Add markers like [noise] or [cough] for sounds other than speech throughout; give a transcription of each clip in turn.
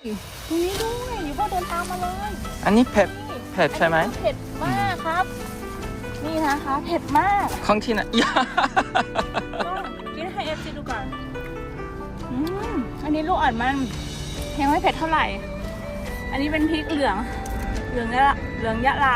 ตรงนี้ด้วยอยู่พ่อเดินตามมาเลยอันนี้เผ็ดนี่เผ็ดใช่ไหม อันนี้คือเผ็ดมากครับ นี่นะคะเผ็ดมากของที่ไหนยาต้องกินให้เอฟซีดูก่อนอืมอันนี้ลูกอ่อนมันยังไม่เผ็ดเท่าไหร่ อันนี้เป็นพริกเหลือง เหลืองยะเหลืองยะลา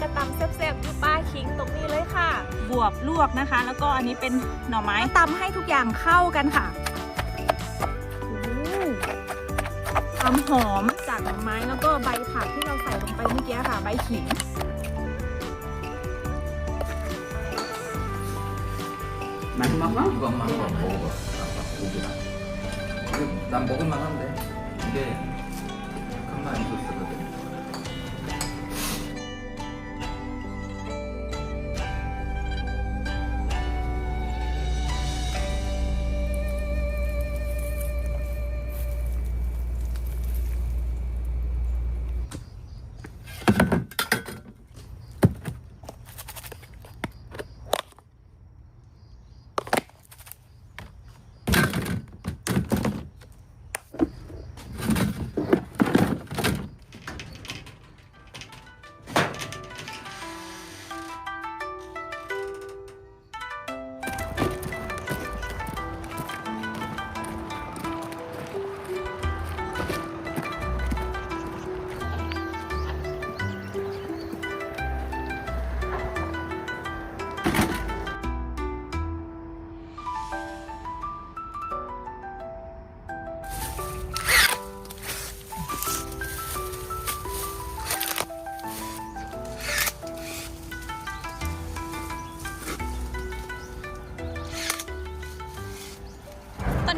จะตำแซ่บๆที่ป้าคิงตรงนี้เลยค่ะ บวบลวกนะคะ แล้วก็อันนี้เป็นหน่อไม้ตำให้ทุกอย่างเข้ากันค่ะความหอมจากหน่อไม้แล้วก็ใบผักที่เราใส่ลงไปเมื่อกี้ค่ะ ใบขิงมันมากมากกว่ามากกว่าโอ้โหดำโบกันมาแล้เลยเด็กข้างใน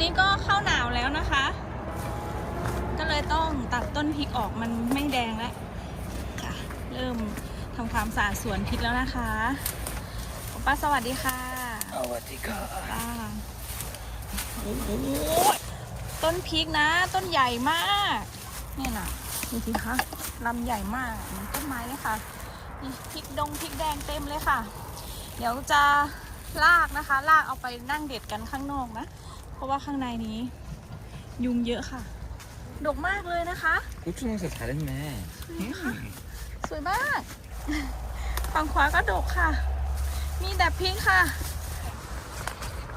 นี้ก็เข้าหนาวแล้วนะคะ ก็เลยต้องตัดต้นพริกออกมันไม่แดงแล้วค่ะ เริ่มทำความสะอาดสวนพริกแล้วนะคะป้าสวัสดีค่ะสวัสดีค่ะโอ้โหต้นพริกนะ ต้นใหญ่มากนี่นะดูสิคะลำใหญ่มากเหมือนต้นไม้เลยค่ะพริกดงพริกแดงเต็มเลยค่ะ เดี๋ยวจะลากนะคะ ลากเอาไปนั่งเด็ดกันข้างนอกนะ ราะว่าข้างในนี้ ยุงเยอะค่ะ ดกมากเลยนะคะ 고추 농사 잘했네. นี่ค่ะ สวยมาก ฝั่งขวาก็ดกค่ะ มีแต่พริกค่ะ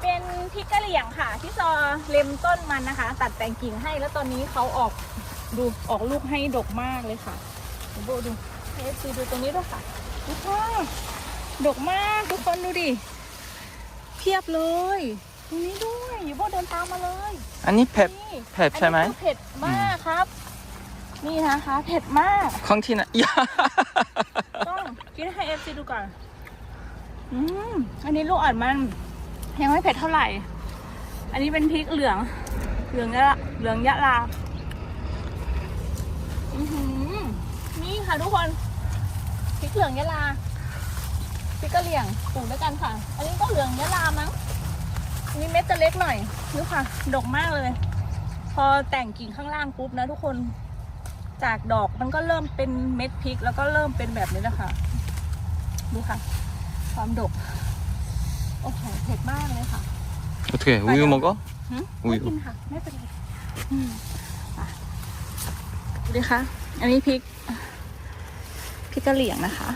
เป็นพริกกะเหรี่ยงค่ะ ที่ซอเล็มต้นมันนะคะ ตัดแต่งกิ่งให้แล้วตอนนี้เขาออกดูออกลูกให้ดกมากเลยค่ะดูโบดูเอฟซีดูตรงนี้ด้วยค่ะดูค่ะดกมากทุกคนดูดิเพียบเลย ตรงนี้ด้วยอยู่โบเดินตามมาเลย아니ผ็ด นี่เผ็ดใช่ไหม อันนี้คือเผ็ดมากครับ นี่นะคะเผ็ดมาก ของที่ไหนยาต้องกินให้เอฟซีดูก่อน อืม อันนี้ลูกอ่อนมันยังไม่เผ็ดเท่าไหร่ อันนี้เป็นพริกเหลือง เหลืองยะเหลืองยะลาอือหือนี่ค่ะทุกคน พริกเหลืองยะลาพริกกะเหรี่ยงปลูกด้วยกันค่ะ อันนี้ก็เหลืองยะลามั้งอั นนี้เม็ดจะเล็กหน่อยดูค่ะ ดกมากเลย พอแต่งกิ่งข้างล่างปุ๊บนะทุกคน จากดอกมันก็เริ่มเป็นเม็ดพริก แล้วก็เริ่มเป็นแบบนี้แล้วค่ะ ดูค่ะ ความดก โอ้โหเผ็ดมากเลยค่ะ 어떻게 우유 먹어? หึ อุ๊ย ไม่กินค่ะ ไม่เป็นไรอืมอ่ะดูดิคะอันนี้พริก พริกกะเหรี่ยงนะคะ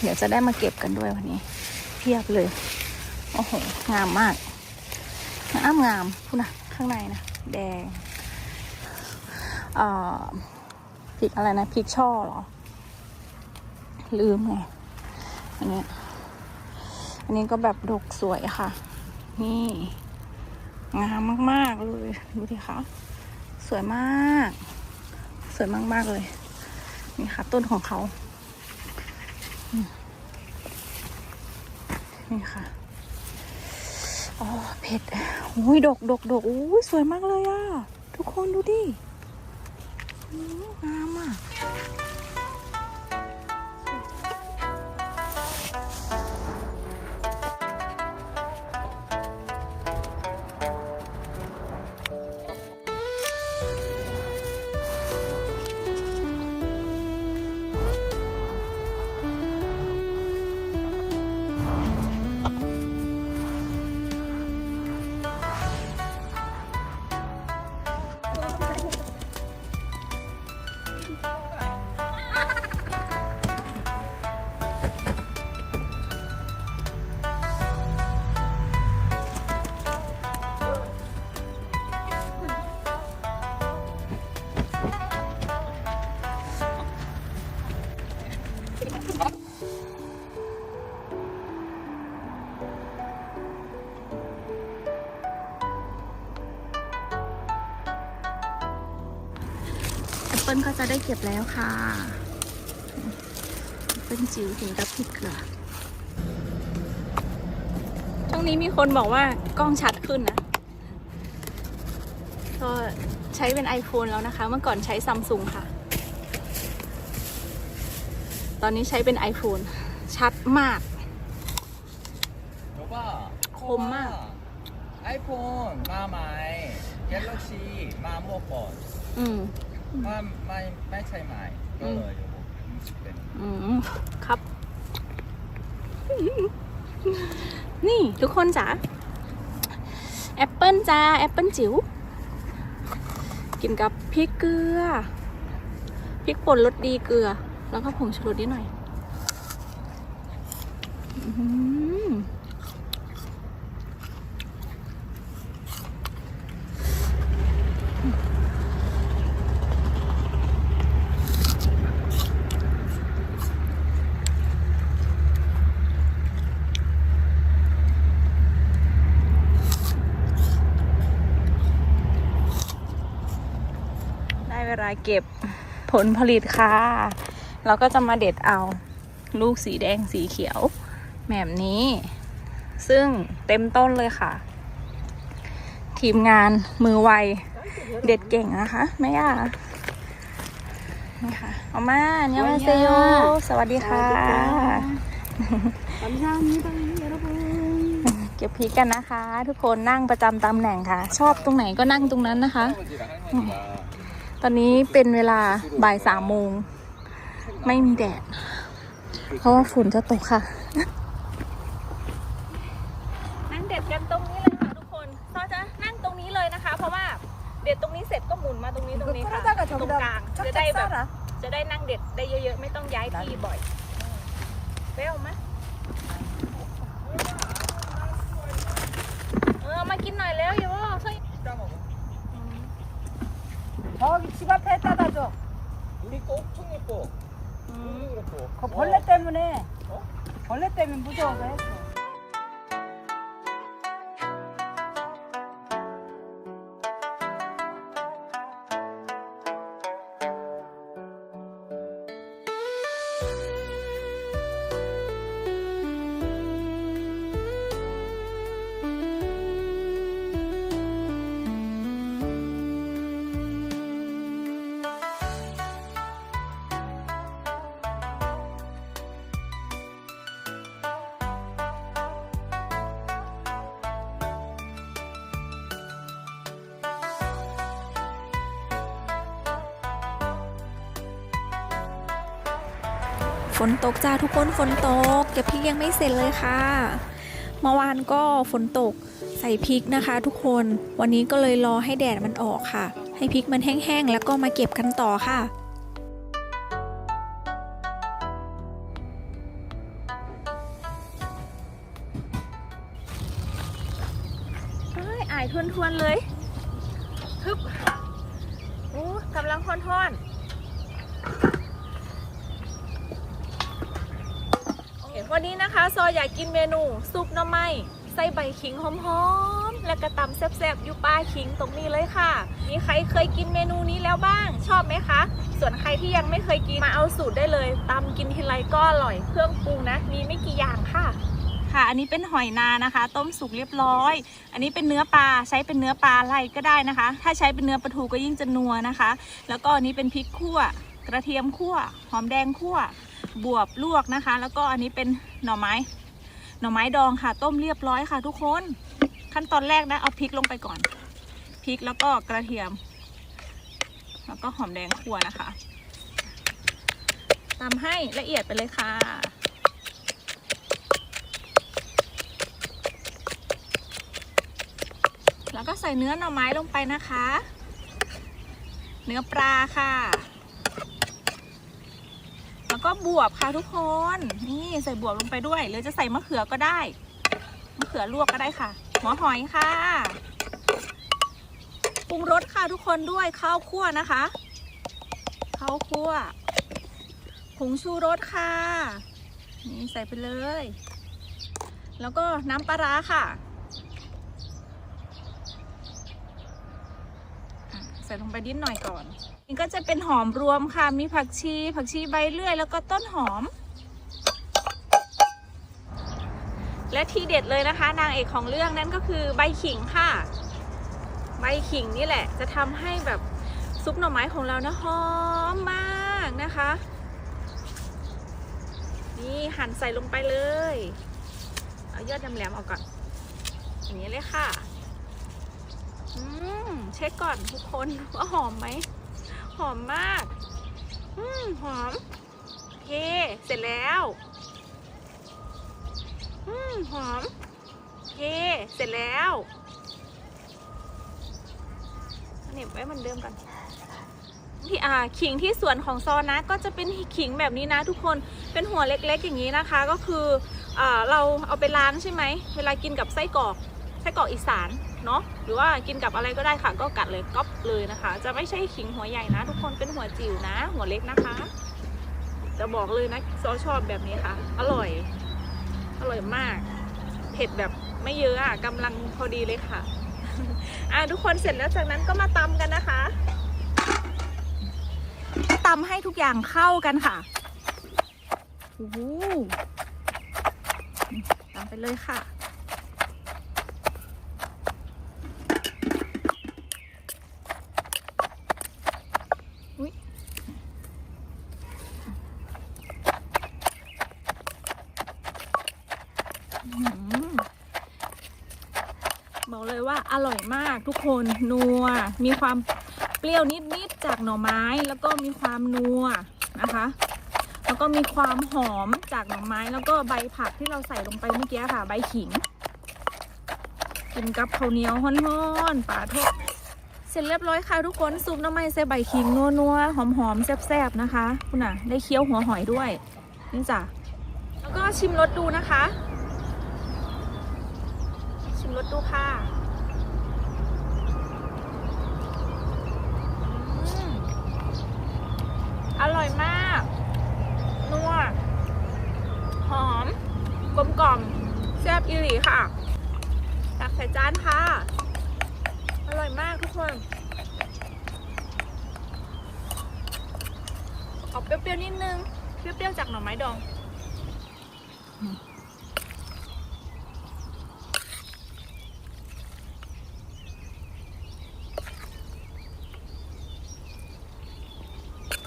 เดี๋ยวจะได้มาเก็บกันด้วยวันนี้ เพียบเลย โอ้โห งามมาก งามงามพูนะข้างในนะ แดงเอ่อพริกอะไรนะพริกช่อเหรอ ลืมไง อันนี้ อันนี้ก็แบบดกสวยค่ะ นี่ งามมาก ๆ เลย ดูดิคะ สวยมาก สวยมาก ๆ เลย นี่ค่ะ ต้นของเขา นี่ค่ะ อ๋อเผ็ดอุ้ยดกดกดกอุ้ยสวยมากเลยอะ ทุกคนดูดิอืมงามอะ ก็จะได้เก็บแล้วค่ะเป็นจิ๋วถึงกับผิดเกลือช่วงนี้มีคนบอกว่ากล้องชัดขึ้นนะ ก็ใช้เป็น iPhone แล้วนะคะ เมื่อก่อนใช้ซัมซุงค่ะ ตอนนี้ใช้เป็น iPhone ชัดมาก คมมาก iPhone มาไหม่ Galaxy มาโมก่อน อืม ว่าไม่ไม่ใช่ไม้ก็เลยเป็นอืมครับ นี่ทุกคนจ้ะแอปเปิลจ้าแอปเปิลจิ๋วกินกับพริกเกลือพริกป่นรสดีเกลือ แล้วก็ผงชูรสนิดหน่อย อื เก็บผลผลิตค่ะเราก็จะมาเด็ดเอาลูกสีแดงสีเขียวแบบนี้ ซึ่งเต็มต้นเลยค่ะ ทีมงานมือไว เด็ดเก่งนะคะแม่ย่านี่ค่ะเอามาเนี่ยมาเซโยสวัสดีค่ะเก็บพริกกันนะคะ ทุกคนนั่งประจำตำแหน่งค่ะ ชอบตรงไหนก็นั่งตรงนั้นนะคะ ตอนนี้เป็นเวลาบ่ายสามโมง ไม่มีแดด เพราะว่าฝนจะตกค่ะ นั่งเด็ดกันตรงนี้เลยค่ะทุกคนเราจะนั่งตรงนี้เลยนะคะ เพราะว่าเด็ดตรงนี้เสร็จก็หมุนมาตรงนี้ตรงนี้ค่ะตรงกลางจะได้แบบจะได้นั่งเด็ดได้เยอะๆ ไม่ต้องย้ายที่บ่อยเวลไหม 그 벌레 때문에. 벌레 때문에 무서워서 했어. นตกจ้าทุกคนฝนตกเก็บพริกยังไม่เสร็จเลยค่ะเมื่อวานก็ฝนตกใส่พริกนะคะ ทุกคนวันนี้ก็เลยรอให้แดดมันออกค่ะ ให้พริกมันแห้งๆแล้วก็มาเก็บกันต่อค่ะเอ้ยอายทวนๆเลยฮึบโอ้กำลังทอนทอนๆโอเควั นี้นะคะซอยอยากกินเมนูซุปหน่อไม้ใส่ใบขิงหอมๆ และกระตำแซ่บๆอยู่ป้าขิงตรงนี้เลยค่ะ มีใครเคยกินเมนูนี้แล้วบ้าง ชอบไหมคะ ส่วนใครที่ยังไม่เคยกินมาเอาสูตรได้เลยตำกินทีไรก็อร่อย เครื่องปรุงนะ มีไม่กี่อย่างค่ะ ค่ะ อันนี้เป็นหอยนานะคะ ต้มสุกเรียบร้อย อันนี้เป็นเนื้อปลาใช้เป็นเนื้อปลาอะไรก็ได้นะคะ ถ้าใช้เป็นเนื้อปลาทูก็ยิ่งจะนัวนะคะ แล้วก็อันนี้เป็นพริกขั่ว กระเทียมขั่ว หอมแดงขั่ว บวบลวกนะคะ แล้วก็อันนี้เป็นหน่อไม้ หน่อไม้ดองค่ะ ต้มเรียบร้อยค่ะ ทุกคน ขั้นตอนแรกนะ เอาพริกลงไปก่อน พริกแล้วก็กระเทียม แล้วก็หอมแดงขั่วนะคะตำให้ละเอียดไปเลยค่ะแล้วก็ใส่เนื้อหน่อไม้ลงไปนะคะ เนื้อปลาค่ะ แล้วก็บวบค่ะทุกคน นี่ใส่บวบลงไปด้วย หรือจะใส่มะเขือก็ได้ มะเขือลวกก็ได้ค่ะ หัวหอยค่ะ ปรุงรสค่ะทุกคนด้วยข้าวคั่วนะคะ ข้าวคั่ว ผงชูรสค่ะ นี่ใส่ไปเลย แล้วก็น้ำปลาร้าค่ะใส่ลงไปนิดหน่อยก่อน นี่ก็จะเป็นหอมรวมค่ะ มีผักชี ผักชีใบเลื่อย แล้วก็ต้นหอม และทีเด็ดเลยนะคะ นางเอกของเรื่องนั้นก็คือใบขิงค่ะ ใบขิงนี่แหละ จะทำให้แบบซุปหน่อไม้ของเรานะหอมมากนะคะ นี่หั่นใส่ลงไปเลย เอายอดแหลมๆออกก่อน อย่างนี้เลยค่ะ อืมเช็คก่อนทุกคนว่าหอมไหม หอมมาก อืมหอม โอเค เสร็จแล้ว อืมหอม โอเค เสร็จแล้วเน็บไว้เหมือนเดิมก่อนที่อ่าขิงที่สวนของซอนนะก็จะเป็นขิงแบบนี้นะทุกคนเป็นหัวเล็กๆอย่างนี้นะคะ ก็คืออ่าเราเอาไปล้างใช่ไหมเวลากินกับไส้กรอกไส้กรอกอีสาน เนาะหรือว่ากินกับอะไรก็ได้ค่ะ ก็กัดเลยก๊อปเลยนะคะ จะไม่ใช่ขิงหัวใหญ่นะ ทุกคนเป็นหัวจิ๋วนะ หัวเล็กนะคะจะบอกเลยนะซอชอบแบบนี้ค่ะ อร่อย อร่อยมาก เผ็ดแบบไม่เยอะอะกำลังพอดีเลยค่ะ อะทุกคนเสร็จแล้วจากนั้นก็มาตำกันนะคะตำให้ทุกอย่างเข้ากันค่ะโอ้โหตำไปเลยค่ะ อุ๊ยอื้อหือบอกเลย มากทุกคนนัว มีความเปรี้ยวนิดๆจากหน่อไม้ แล้วก็มีความนัวนะคะ แล้วก็มีความหอมจากหน่อไม้ แล้วก็ใบผักที่เราใส่ลงไปเมื่อกี้ค่ะ ใบขิงกินกับข้าวเหนียวฮ้อนๆป่าทอดเสร็จเรียบร้อยค่ะทุกคนซุปน้ำมันใส่ใบขิงนัวๆหอมๆแซ่บๆนะคะคุณน่ะได้เคี้ยวหัวหอยด้วยนี่จ้ะแล้วก็ชิมรสดูนะคะ ชิมรสดูค่ะอืม อร่อยมาก นัว หอม กลมกล่อมแซ่บอีหลีค่ะ ตักใส่จานค่ะ อร่อยมากทุกคน ออกเปรี้ยวๆนิดนึง เปรี้ยวๆจากหน่อไม้ดอง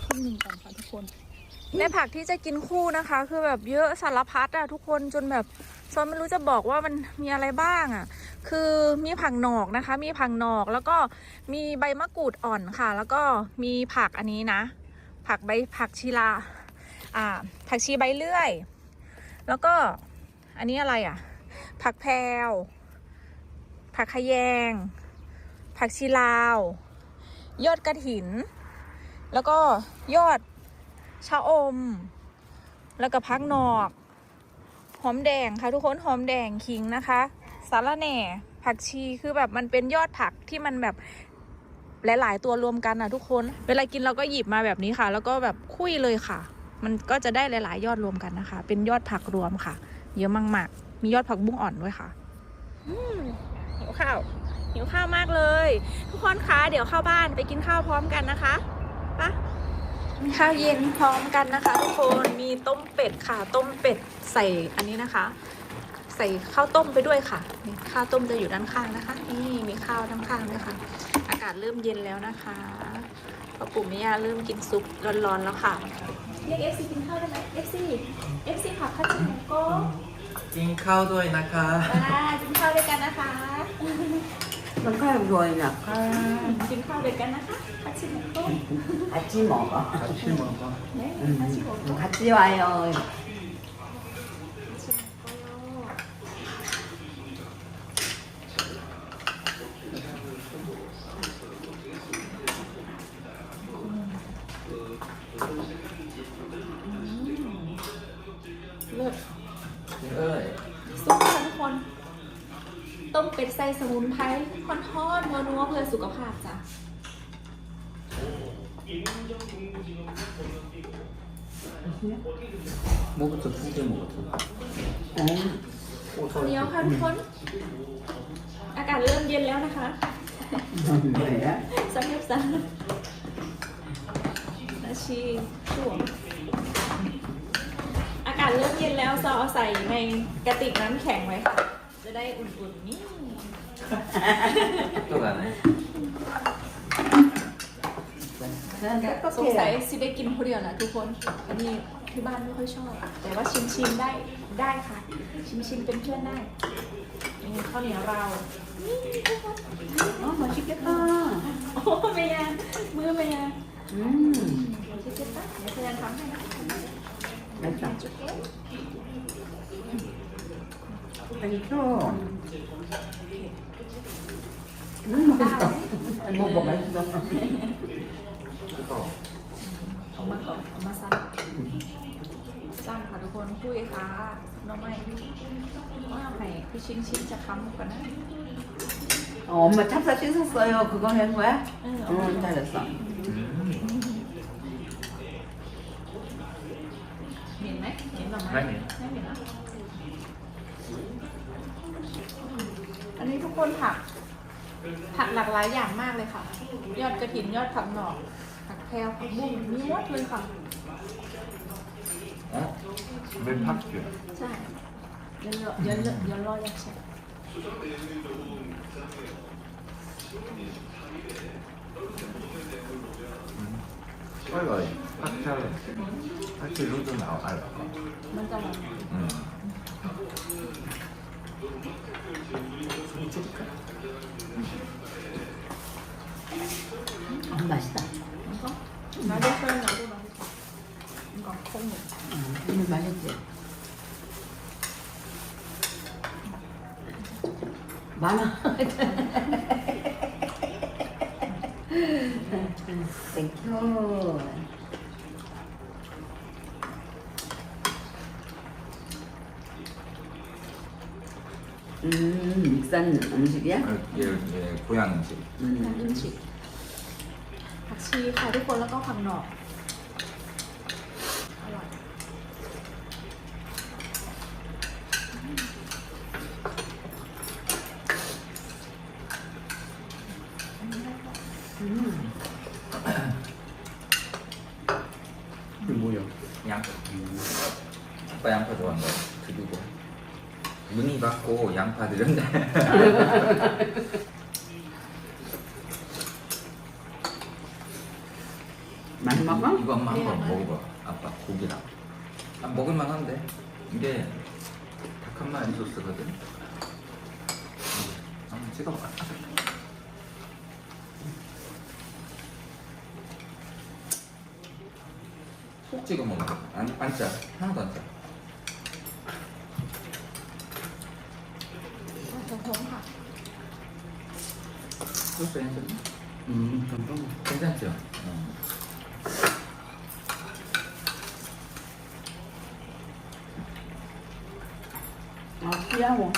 ครึ่งหนึ่งก่อนค่ะทุกคน ในผักที่จะกินคู่นะคะ คือแบบเยอะสารพัดอะทุกคนจนแบบซอนไม่รู้จะบอกว่ามันมีอะไรบ้างอะคือมีผักหนอกนะคะ มีผักหนอกแล้วก็มีใบมะกรูดอ่อนค่ะ แล้วก็มีผักอันนี้นะ ผักใบผักชีลาอ่าผักชีใบเลื่อย แล้วก็อันนี้อะไรอะผักแพรวผักขยง ผักชีลาว ยอดกระถิน แล้วก็ยอด ชะอม แล้วก็พักนอก หอมแดงค่ะทุกคนหอมแดงขิงนะคะสาระแหน่ผักชีคือแบบมันเป็นยอดผักที่มันแบบหลาย ๆ ตัวรวมกันนะทุกคน เวลากินเราก็หยิบมาแบบนี้ค่ะ แล้วก็แบบคุยเลยค่ะ มันก็จะได้หลาย ๆ ยอดรวมกันนะคะ เป็นยอดผักรวมค่ะ เยอะมากๆ มียอดผักบุ้งอ่อนด้วยค่ะหิวข้าวหิวข้าวมากเลย ทุกคนคะเดี๋ยวเข้าบ้านไปกินข้าวพร้อมกันนะคะไปะ ข้าวเย็นพร้อมกันนะคะทุกคนมีต้มเป็ดค่ะ ต้มเป็ดใส่อันนี้นะคะ ใส่ข้าวต้มไปด้วยค่ะนี่ข้าวต้มจะอยู่ด้านข้างนะคะ นี่มีข้าวด้านข้างด้วยค่ะ อากาศเริ่มเย็นแล้วนะคะพ่อปู่แม่ย่าเริ่มกินซุปร้อนๆแล้วค่ะเรียกเอฟซีกินข้าวได้ไหมเอฟซีเอฟซีผักข้าวจี่หมูโก้กินข้าวด้วยนะคะมากินข้าวด้วยกันนะคะ 항상 칼국 좋아해나. 아, 지금 하고 될까나? 같이 먹고. 같이 먹어. 같이 먹어. 네, 같이 먹어. 같이 와요. ใสมุนไพรคอนทอนนัวนัวเพื่อสุขภาพจ้ะมุกจะพูดได้หมดเนี้ยค่ะทุกคน อากาศเริ่มเย็นแล้วนะคะสักเล็กสักนาชีช่วงอากาศเริ่มเย็นแล้วซอเอาใส่ในกระติกน้ำแข็งไว้ค่ะ จะได้อุ่นๆนี่ ตัวอก็สงสัยสิได้กินคนเดียวนะทุกคน อันนี้ที่บ้านไม่ค่อยชอบ แต่ว่าชิมชิมได้ได้ค่ะ ชิมชิมเป็นเพื่อนได้นี่ข้าวเหนียวเราอ๋อหมอชิคเก้ต้าโอ้เมียมือเมียอืมหมอชิคเก้ต้าเดี๋ยวเพื่นทำให้นะได้จ้ะเป็นช่วง มันเป็นต่บอกไหมน้องต่อเอามาต่อเอามาซักสั้นค่ะทุกคนคุยค่ะน้องใหม่ว่าไหนพี่ชิ้นชิ้นจะค้ำกันนะอ๋อมาทับซะชิ้นซะเซยคือก็เห็นไว้อืมได้แล้วสั่งเห็นไหมเห็นหรือไม่ นนี้ทุกคนผัก ผักหลากหลายอย่างมากเลยค่ะ ยอดกระถินยอดผักหนอกผักแพรวผักบุ้งมีหมดเลยค่ะ 어? 왜 팝스? ใช่เดี๋ยวรอเดี๋ยวรอเดี๋ยวรอยังใช่ 빨리 팝스 팝스 로드 나와 알아 มันจะรอ 응 아, 맛있다. 맛있어요, 나도 맛있어. 이거 맛있지. 많아. 땡큐. [laughs] 음, 익산 음식이야? 얘, 얘 고향 음식 น้ำ 음. อึ้งฉีกผักชีค่ะทุกคนแล้วก็ผักหนอกอร่อย 그 뭐야? 양 아빠 양파 좋아하는 거 그리고 문이 받고 양파 드렸네 많이 먹어? 이거 엄마 한번 먹어봐 아빠 고기랑. 아, 먹을만 한데. 이게 닭 한 마리 소스거든. 한번 찍어봐. [laughs] 푹 찍어 거 안, 안 짜. 하나도 안 짜. 소스 괜찮나? 음, 그럼 괜찮죠? 어. 아, 귀여워.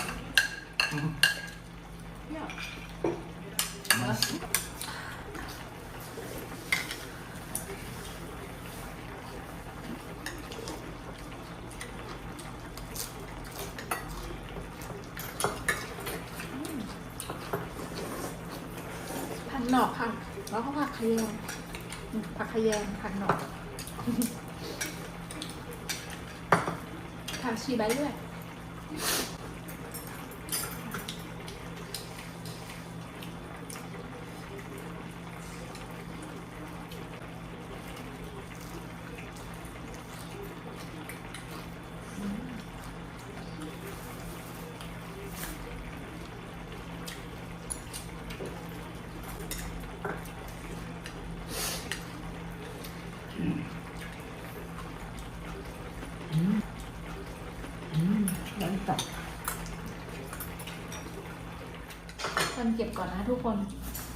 เก็บก่อนนะทุกคน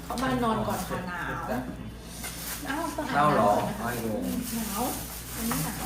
เขามานอนก่อนค่ะหนาวอ้าวต้องอาบน้ำก่อนนะคะหนาวอันนี้หนาว